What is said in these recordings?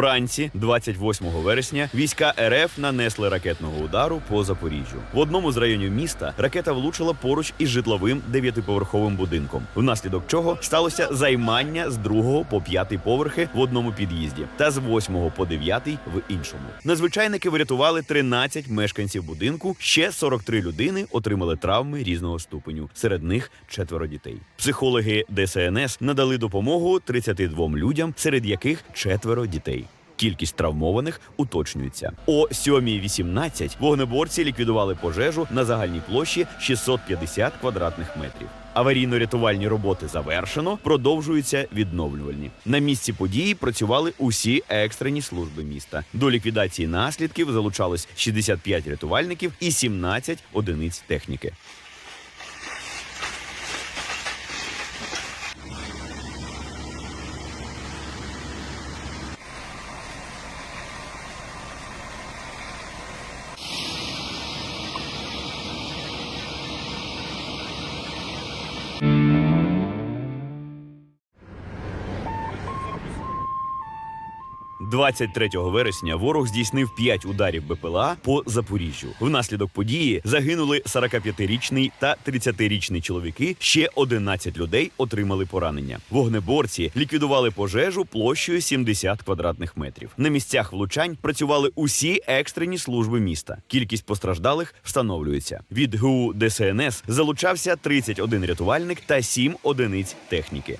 Вранці, 28 вересня, війська РФ нанесли ракетного удару по Запоріжжю. В одному з районів міста ракета влучила поруч із житловим дев'ятиповерховим будинком, внаслідок чого сталося займання з другого по п'ятий поверхи в одному під'їзді та з восьмого по дев'ятий в іншому. Надзвичайники врятували 13 мешканців будинку. Ще 43 людини отримали травми різного ступеню. Серед них четверо дітей. Психологи ДСНС надали допомогу 32 людям, серед яких четверо дітей. Кількість травмованих уточнюється. О 7.18 вогнеборці ліквідували пожежу на загальній площі 650 квадратних метрів. Аварійно-рятувальні роботи завершено, продовжуються відновлювальні. На місці події працювали усі екстрені служби міста. До ліквідації наслідків залучалось 65 рятувальників і 17 одиниць техніки. – 23 вересня ворог здійснив 5 ударів БПЛА по Запоріжжю. Внаслідок події загинули 45-річний та 30-річний чоловіки. Ще 11 людей отримали поранення. Вогнеборці ліквідували пожежу площею 70 квадратних метрів. На місцях влучань працювали усі екстрені служби міста. Кількість постраждалих встановлюється. Від ГУ ДСНС залучався 31 рятувальник та 7 одиниць техніки.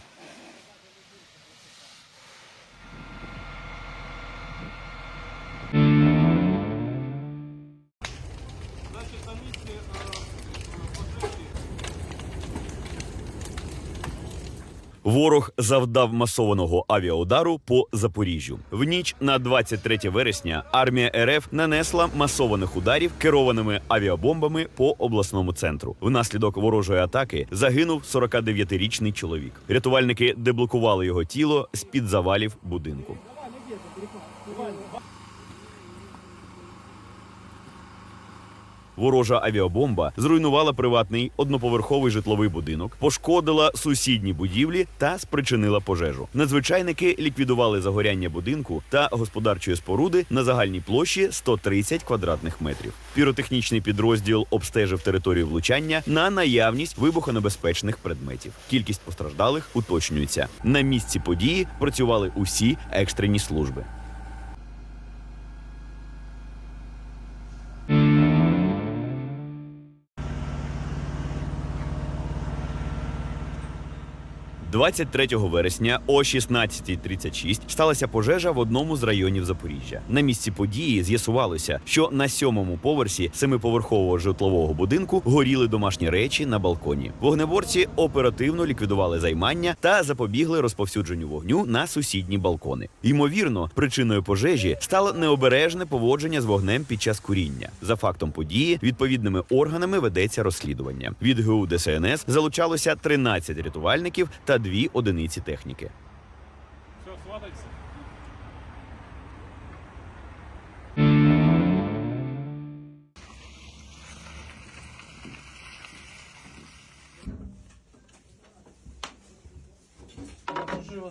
Ворог завдав масованого авіаудару по Запоріжжю. В ніч на 23 вересня армія РФ нанесла масованих ударів керованими авіабомбами по обласному центру. Внаслідок ворожої атаки загинув 49-річний чоловік. Рятувальники деблокували його тіло з під завалів будинку. Ворожа авіабомба зруйнувала приватний одноповерховий житловий будинок, пошкодила сусідні будівлі та спричинила пожежу. Надзвичайники ліквідували загоряння будинку та господарчої споруди на загальній площі 130 квадратних метрів. Піротехнічний підрозділ обстежив територію влучання на наявність вибухонебезпечних предметів. Кількість постраждалих уточнюється. На місці події працювали усі екстрені служби. – 23 вересня о 16.36 сталася пожежа в одному з районів Запоріжжя. На місці події з'ясувалося, що на сьомому поверсі семиповерхового житлового будинку горіли домашні речі на балконі. Вогнеборці оперативно ліквідували займання та запобігли розповсюдженню вогню на сусідні балкони. Ймовірно, причиною пожежі стало необережне поводження з вогнем під час куріння. За фактом події відповідними органами ведеться розслідування. Від ГУ ДСНС залучалося 13 рятувальників та дві одиниці техніки. Все, сватайся. –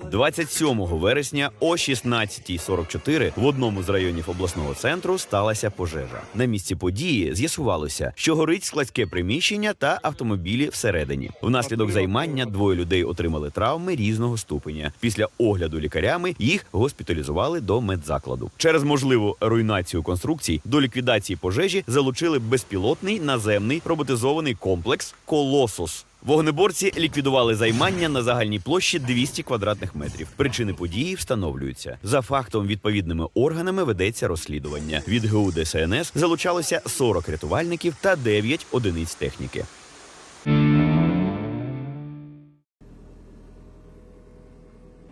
27 вересня о 16.44 в одному з районів обласного центру сталася пожежа. На місці події з'ясувалося, що горить складське приміщення та автомобілі всередині. Внаслідок займання двоє людей отримали травми різного ступеня. Після огляду лікарями їх госпіталізували до медзакладу. Через можливу руйнацію конструкцій до ліквідації пожежі залучили безпілотний наземний роботизований комплекс Колосус. Вогнеборці ліквідували займання на загальній площі 200 квадратних метрів. Причини події встановлюються. За фактом відповідними органами ведеться розслідування. Від ГУ ДСНС залучалося 40 рятувальників та 9 одиниць техніки.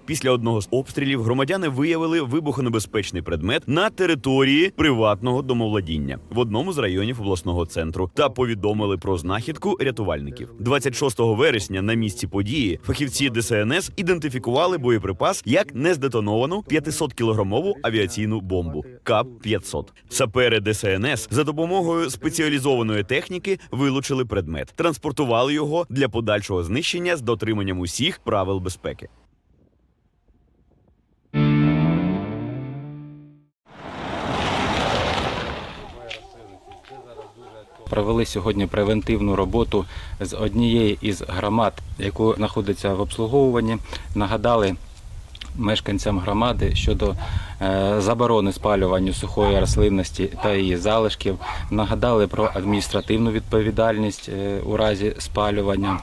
Після одного з обстрілів громадяни виявили вибухонебезпечний предмет на території приватного домовладіння в одному з районів обласного центру та повідомили про знахідку рятувальників. 26 вересня на місці події фахівці ДСНС ідентифікували боєприпас як нездетоновану 500-кілограмову авіаційну бомбу КАП 500 Сапери ДСНС за допомогою спеціалізованої техніки вилучили предмет, транспортували його для подальшого знищення з дотриманням усіх правил безпеки. Провели сьогодні превентивну роботу з однієї із громад, яку знаходиться в обслуговуванні. Нагадали мешканцям громади щодо заборони спалювання сухої рослинності та її залишків. Нагадали про адміністративну відповідальність е, у разі спалювання.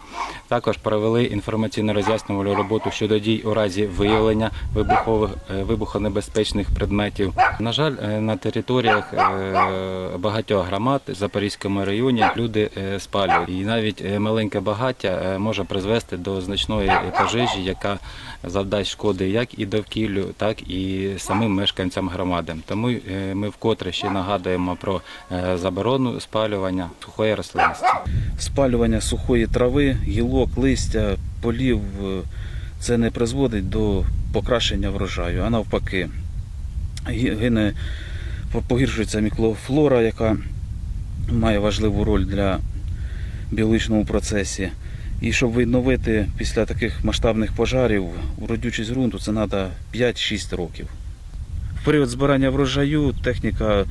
Також провели інформаційно роз'яснювальну роботу щодо дій у разі виявлення вибухових е, вибухонебезпечних предметів. На жаль, е, на територіях е, багатьох громад в Запорізькому районі люди е, спалюють. І навіть е, маленьке багаття е, може призвести до значної пожежі, яка завдасть шкоди як і довкіллю, так і самим мешканцям громади. Тому е, ми вкотре ще нагадуємо про е, заборону спалювання сухої рослинності. спалювання сухої трави, гілок, листя, полів е, це не призводить до покращення врожаю, а навпаки, гине, погіршується мікрофлора, яка має важливу роль для біологічному процесі. І щоб відновити після таких масштабних пожарів родючість ґрунту, це треба 5-6 років. Період збирання врожаю техніка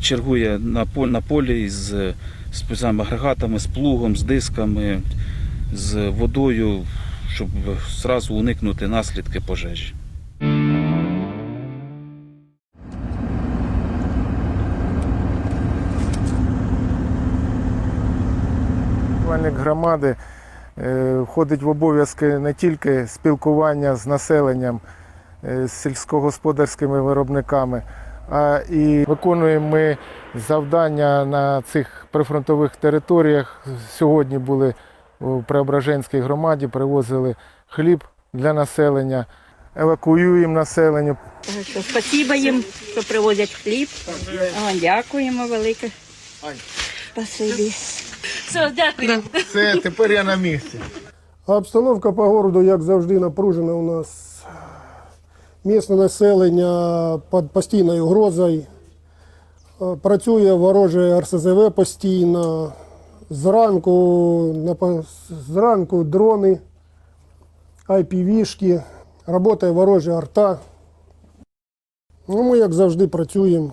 чергує на полі, з спеціальними агрегатами, з плугом, з дисками, з водою, щоб зразу уникнути наслідки пожежі. Рятувальник громади е, входить в обов'язки не тільки спілкування з населенням, з сільськогосподарськими виробниками, а і виконуємо ми завдання на цих прифронтових територіях. Сьогодні були у Преображенській громаді, привозили хліб для населення, евакуюємо населення, Спасибо їм, що привозять хліб. О, дякуємо велике. Спасибі. Все, дякую. Все, тепер я на місці. А обстановка по городу, як завжди, напружена у нас. Місне населення під постійною угрозою. Е, Працює вороже РСЗВ постійно. Зранку, зранку дрони, IPV-шки, працює ворожа арта. Ну, ми, як завжди, працюємо.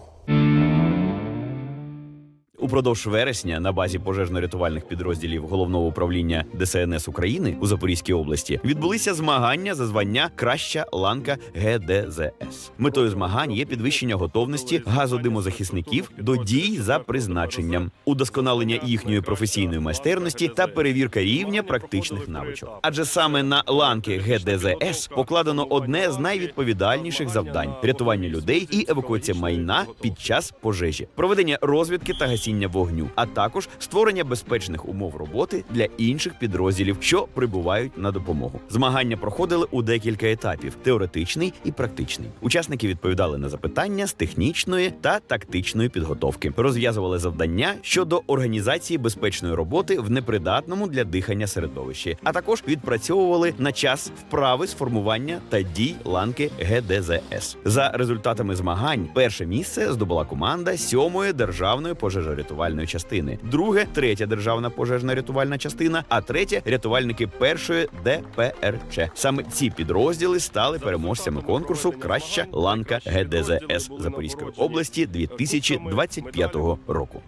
Упродовж вересня на базі пожежно-рятувальних підрозділів головного управління ДСНС України у Запорізькій області відбулися змагання за звання Краща ланка ГДЗС. Метою змагань є підвищення готовності газодимозахисників до дій за призначенням, удосконалення їхньої професійної майстерності та перевірка рівня практичних навичок. Адже саме на ланки ГДЗС покладено одне з найвідповідальніших завдань рятування людей і евакуація майна під час пожежі, проведення розвідки та гасіння вогню, а також створення безпечних умов роботи для інших підрозділів, що прибувають на допомогу. Змагання проходили у декілька етапів: теоретичний і практичний. Учасники відповідали на запитання з технічної та тактичної підготовки, розв'язували завдання щодо організації безпечної роботи в непридатному для дихання середовищі, а також відпрацьовували на час вправи з формування та дій ланки ГДЗС. За результатами змагань перше місце здобула команда 7-ї державної пожежорятувальної частини, друге третя державна пожежна рятувальна частина, а третє рятувальники першої ДПРЧ. Саме ці підрозділи стали переможцями конкурсу Краща ланка ГДЗС Запорізької області 2025 року.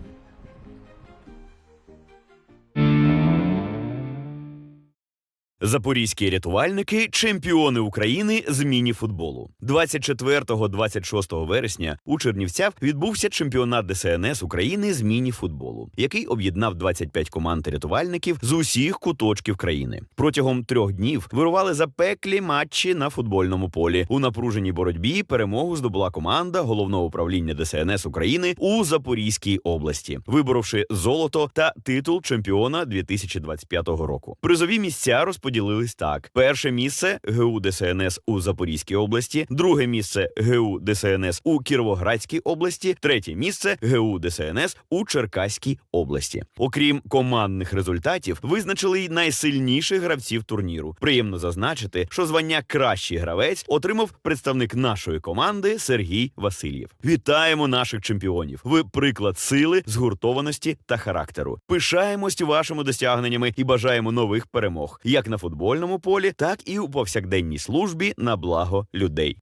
Запорізькі рятувальники чемпіони України з міні-футболу. 24-26 вересня у Чернівцях відбувся чемпіонат ДСНС України з міні-футболу, який об'єднав 25 команд рятувальників з усіх куточків країни. Протягом трьох днів вирували запеклі матчі на футбольному полі. У напруженій боротьбі перемогу здобула команда головного управління ДСНС України у Запорізькій області, виборовши золото та титул чемпіона 2025 року. Призові місця розподілились так: перше місце ГУ ДСНС у Запорізькій області, друге місце ГУ ДСНС у Кіровоградській області, третє місце ГУ ДСНС у Черкаській області. Окрім командних результатів, визначили й найсильніших гравців турніру. Приємно зазначити, що звання кращий гравець отримав представник нашої команди Сергій Васильєв. Вітаємо наших чемпіонів! Ви приклад сили, згуртованості та характеру. Пишаємось вашими досягненнями і бажаємо нових перемог, як на футбольному полі, так і у повсякденній службі на благо людей.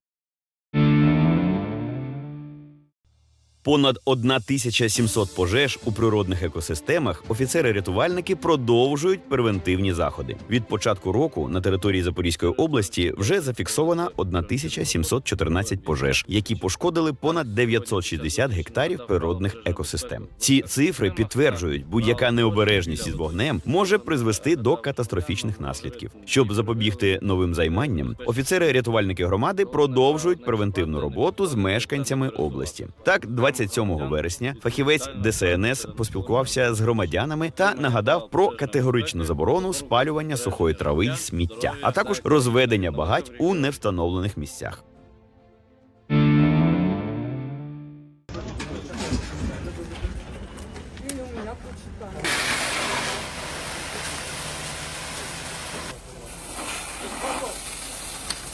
Понад 1700 пожеж у природних екосистемах, офіцери-рятувальники продовжують превентивні заходи. Від початку року на території Запорізької області вже зафіксовано 1714 пожеж, які пошкодили понад 960 гектарів природних екосистем. Ці цифри підтверджують, будь-яка необережність із вогнем може призвести до катастрофічних наслідків. Щоб запобігти новим займанням, офіцери-рятувальники громади продовжують превентивну роботу з мешканцями області. Так, 27 вересня фахівець ДСНС поспілкувався з громадянами та нагадав про категоричну заборону спалювання сухої трави й сміття, а також розведення багать у невстановлених місцях.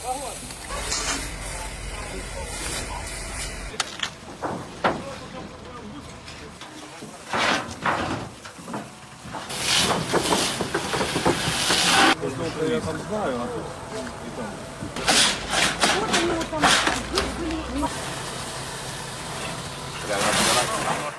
Погодь! что я там знаю, а тут и там. Вот они вот там, здесь были... Прямо